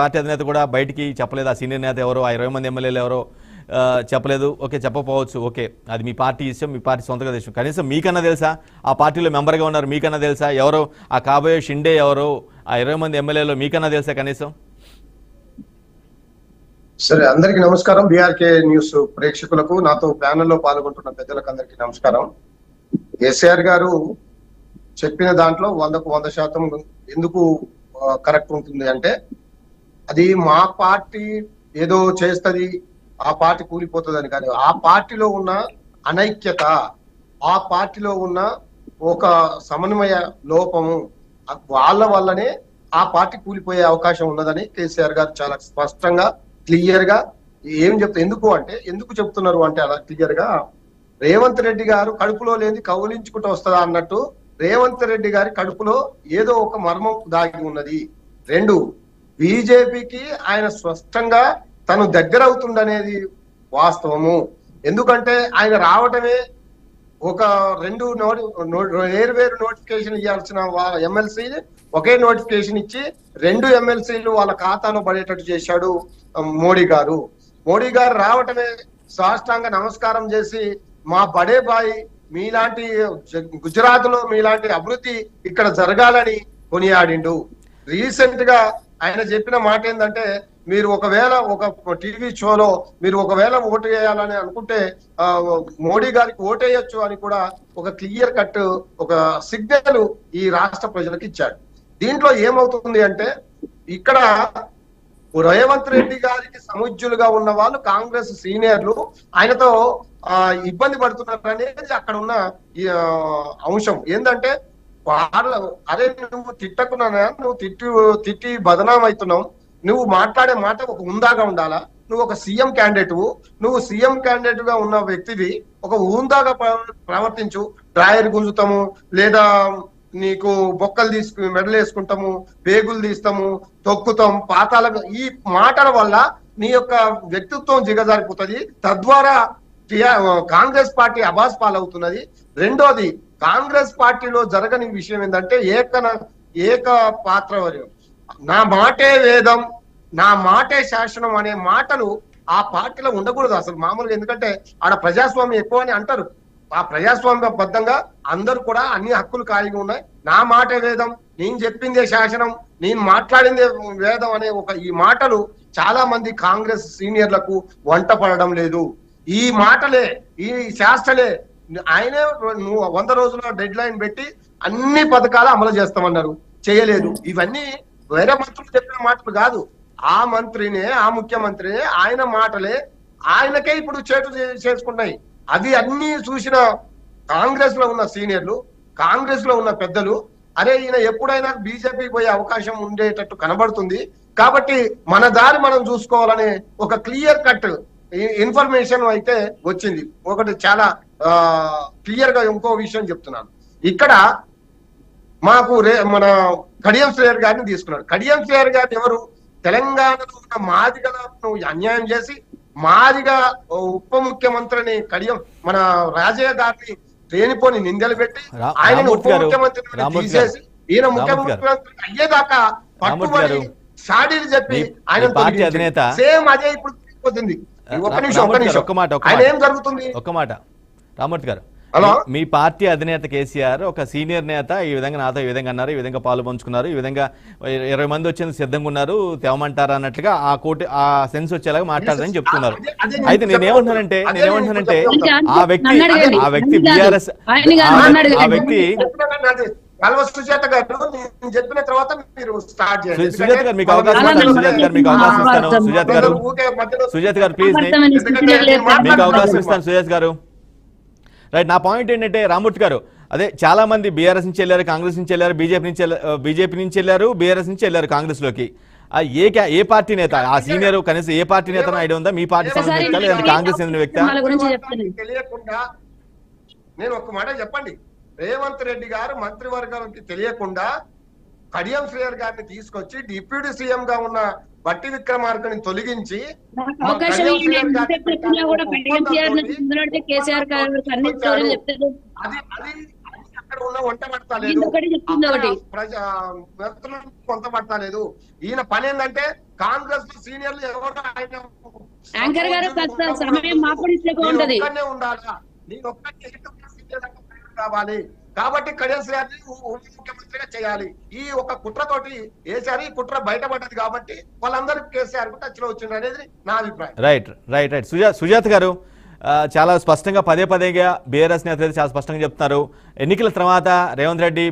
Party అధినేత కూడా బయటికి చెప్పలేదు. ఆ సీనియర్ నేత ఎవరో ఆ ఇరవై మంది ఎమ్మెల్యేలు ఎవరో చెప్పలేదు. ఓకే చెప్పకపోవచ్చు. ఓకే అది మీ పార్టీ ఇష్టం మీ పార్టీ సొంతగా ఇష్టం కనీసం మీకన్నా తెలుసా? ఆ పార్టీలో మెంబర్గా ఉన్నారు మీకన్నా తెలుసా? ఎవరో ఆ కాబోయే షిండే ఎవరో ఆ ఇరవై మంది ఎమ్మెల్యేలు మీకన్నా తెలుసా కనీసం? సరే అందరికి నమస్కారం. బీఆర్కే న్యూస్ ప్రేక్షకులకు నాతో ప్యానెల్లో పాల్గొంటున్న పెద్దలకు అందరికి నమస్కారం. కేసీఆర్ గారు చెప్పిన దాంట్లో వందకు వంద శాతం ఎందుకు కరెక్ట్ ఉంటుంది అంటే అది మా పార్టీ ఏదో చేస్తుంది ఆ పార్టీ కూలిపోతుంది అని కాదు ఆ పార్టీలో ఉన్న అనైక్యత ఆ పార్టీలో ఉన్న ఒక సమన్వయ లోపము వాళ్ళ వల్లనే ఆ పార్టీ కూలిపోయే అవకాశం ఉన్నదని కేసీఆర్ గారు చాలా స్పష్టంగా క్లియర్గా ఏం చెప్తా ఎందుకు అంటే ఎందుకు చెప్తున్నారు అంటే అలా క్లియర్గా రేవంత్ రెడ్డి గారు కడుపులో లేని కౌలించుకుంటూ వస్తుందా అన్నట్టు రేవంత్ రెడ్డి గారి కడుపులో ఏదో ఒక మర్మం దాగి ఉన్నది. రెండు బీజేపీకి ఆయన స్పష్టంగా తను దగ్గర అవుతుండనేది వాస్తవము. ఎందుకంటే ఆయన రావటమే ఒక రెండు నోటి వేరు వేరు నోటిఫికేషన్ ఇవ్వాల్సిన ఎమ్మెల్సీ ఒకే నోటిఫికేషన్ ఇచ్చి రెండు ఎమ్మెల్సీలు వాళ్ళ ఖాతాలో పడేటట్టు చేశాడు మోడీ గారు. మోడీ గారు రావటమే సాష్టాంగ నమస్కారం చేసి మా బడే బాయ్ మీలాంటి గుజరాత్లో మీలాంటి అభివృద్ధి ఇక్కడ జరగాలని కొనియాడిండు. రీసెంట్గా ఆయన చెప్పిన మాట ఏంటంటే మీరు ఒకవేళ ఒక టీవీ షోలో మీరు ఒకవేళ ఓటు వేయాలని అనుకుంటే ఆ, మోడీ గారికి ఓటేయచ్చు అని కూడా ఒక క్లియర్ కట్ ఒక సిగ్నల్ ఈ రాష్ట్ర ప్రజలకు ఇచ్చాడు. దీంట్లో ఏమవుతుంది అంటే ఇక్కడ రేవంత్ రెడ్డి గారికి సముజ్జులుగా ఉన్న వాళ్ళు కాంగ్రెస్ సీనియర్లు ఆయనతో ఆ, ఇబ్బంది పడుతున్నారు అనేది అక్కడ ఉన్న ఈ, అంశం. ఏంటంటే వాళ్ళ అరే నువ్వు తిట్టకున్నా నువ్వు తిట్టి తిట్టి బదనాం అవుతున్నావు నువ్వు మాట్లాడే మాట ఒక ఉందాగా ఉండాలా? నువ్వు ఒక సీఎం క్యాండిడేట్ నువ్వు సీఎం క్యాండిడేట్గా ఉన్న వ్యక్తివి ఒక ఊందాగా ప్రవర్తించు. డ్రాయర్ గుంజుతాము లేదా నీకు బొక్కలు తీసుకు మెడలు వేసుకుంటాము పేగులు తీస్తాము తొక్కుతాం పాతాల ఈ మాటల వల్ల నీ యొక్క వ్యక్తిత్వం దిగజారిపోతుంది తద్వారా కాంగ్రెస్ పార్టీ అభాస్ పాలవుతున్నది. రెండోది కాంగ్రెస్ పార్టీలో జరగని విషయం ఏంటంటే ఏకన ఏక పాత్ర నా మాటే వేదం నా మాటే శాసనం అనే మాటలు ఆ పార్టీలో ఉండకూడదు అసలు మామూలుగా ఎందుకంటే ఆడ ప్రజాస్వామ్యం ఎక్కువ అని అంటారు. ఆ ప్రజాస్వామ్య బద్ధంగా అందరూ కూడా అన్ని హక్కులు ఖాళీగా ఉన్నాయి. నా మాటే వేదం నేను చెప్పిందే శాసనం నేను మాట్లాడిందే వేదం అనే ఒక ఈ మాటలు చాలా మంది కాంగ్రెస్ సీనియర్లకు వంట పడడం లేదు. ఈ మాటలే ఈ శాస్త్రలే ఆయనే నువ్వు వంద రోజుల డెడ్ లైన్ పెట్టి అన్ని పథకాలు అమలు చేస్తామన్నారు. చేయలేదు. ఇవన్నీ వేరే మంత్రులు చెప్పిన మాటలు కాదు. ఆ మంత్రినే ఆ ముఖ్యమంత్రినే ఆయన మాటలే ఆయనకే ఇప్పుడు చేటు చేసుకున్నాయి అవి అది అన్ని చూసిన కాంగ్రెస్లో ఉన్న సీనియర్లు కాంగ్రెస్లో ఉన్న పెద్దలు అరే ఈయన ఎప్పుడైనా బీజేపీ పోయే అవకాశం ఉండేటట్టు కనబడుతుంది. కాబట్టి మన దారి మనం చూసుకోవాలనే ఒక క్లియర్ కట్ ఇన్ఫర్మేషన్ అయితే వచ్చింది. ఒకటి చాలా క్లియర్గా ఇంకో విషయం చెప్తున్నాను. ఇక్కడ మాకు రే మన కడియం శ్రేయర్ గారిని తీసుకున్నాడు. కడియం శ్రేయర్ గారిని ఎవరు? తెలంగాణలో ఉన్న మాదిగలను అన్యాయం చేసి మాదిగా ఉప ముఖ్యమంత్రిని కడియం మన రాజయ్య గారిని లేనిపోని నిందలు పెట్టి ఆయన ఉప ముఖ్యమంత్రిని తీసేసి ఈయన. ముఖ్యమంత్రి అయ్యేదాకా పట్టుబడి షాడీలు చెప్పి ఆయన సేమ్ అదే ఇప్పుడు ఒక్క రా- నిమిషం ఒక్క నిమిషం. ఒక్క మాట, ఆయన. ఏం జరుగుతుంది? ఒక్క మాట. రామూర్తి గారు హలో? మీ- పార్టీ అధినేత కేసీఆర్ ఒక సీనియర్ నేత ఈ విధంగా నాతో ఈ విధంగా అన్నారు ఈ విధంగా పాలు పంచుకున్నారు ఈ విధంగా ఇరవై మంది వచ్చేందుకు సిద్ధంగా ఉన్నారు తెవమంటారా అన్నట్లుగా ఆ కోటి ఆ సెన్స్ వచ్చేలాగా మాట్లాడారని చెప్తున్నారు అయితే నేనేమంటున్నానంటే నేనేమంటున్నానంటే. ఆ వ్యక్తి. ఆ వ్యక్తి బీఆర్ఎస్ ఆ-. వ్యక్తి కల్వ సుజాత గారు నేను చెప్పిన తర్వాత మీరు స్టార్ట్ చేయండి సు- సుజాత గారు మీకు అవకాశం సుజాత గారు మీకు అవకాశం ఇస్తాను. సుజాత గారు సుజాత గారు ప్లీజ్. మీకు. అవకాశం ఇస్తాను సుజాత్ గారు రైట్ నా పాయింట్ ఏంటంటే రామూర్తి గారు అదే చాలా మంది బీఆర్ఎస్ నుంచి వెళ్ళారు కాంగ్రెస్ నుంచి వెళ్ళారు బీజేపీ నుంచి బీజేపీ నుంచి వెళ్ళారు బీఆర్ఎస్ నుంచి వెళ్ళారు కాంగ్రెస్లోకి ఆ ఏ ఏ పార్టీ నేత ఆ సీనియర్ కనీసం ఏ పార్టీ నేత ఐడియా ఉందా? మీ పార్టీ సంబంధించిన వ్యక్తి కాంగ్రెస్ చెందిన వ్యక్తి? తెలియకుండా నేను ఒక మాట చెప్పండి. రేవంత్ రెడ్డి గారు మంత్రివర్గానికి తెలియకుండా కడియం శ్రేయర్ గారిని తీసుకొచ్చి డిప్యూటీ సీఎం గా ఉన్న బట్టి విక్రమార్కని తొలగించి అది అక్కడ ఉన్న వంట పడతలేదు కొంత పడతలేదు ఈయన పని ఏంటంటే కాంగ్రెస్లో సీనియర్లు ఎవరు ఆయన యాంకర్ గారు సమయం ఉండాలా. నేను ఎందుకు సీనియర్ కావాలి. కాబట్టి కళ్యాణ్ గారిని ఉప ముఖ్యమంత్రిగా చేయాలి. ఈ ఒక కుట్రతోటి వేసారు ఈ కుట్ర బయటపడ్డది కాబట్టి వాళ్ళందరూ కేసీఆర్కు టచ్లో వచ్చింది అనేది నా అభిప్రాయం. Right right right. Suja Sujatha గారు చాలా స్పష్టంగా పదే పదేగా బీఆర్ఎస్ నేత చాలా స్పష్టంగా చెప్తున్నారు. ఎన్నికల తర్వాత రేవంత్ రెడ్డి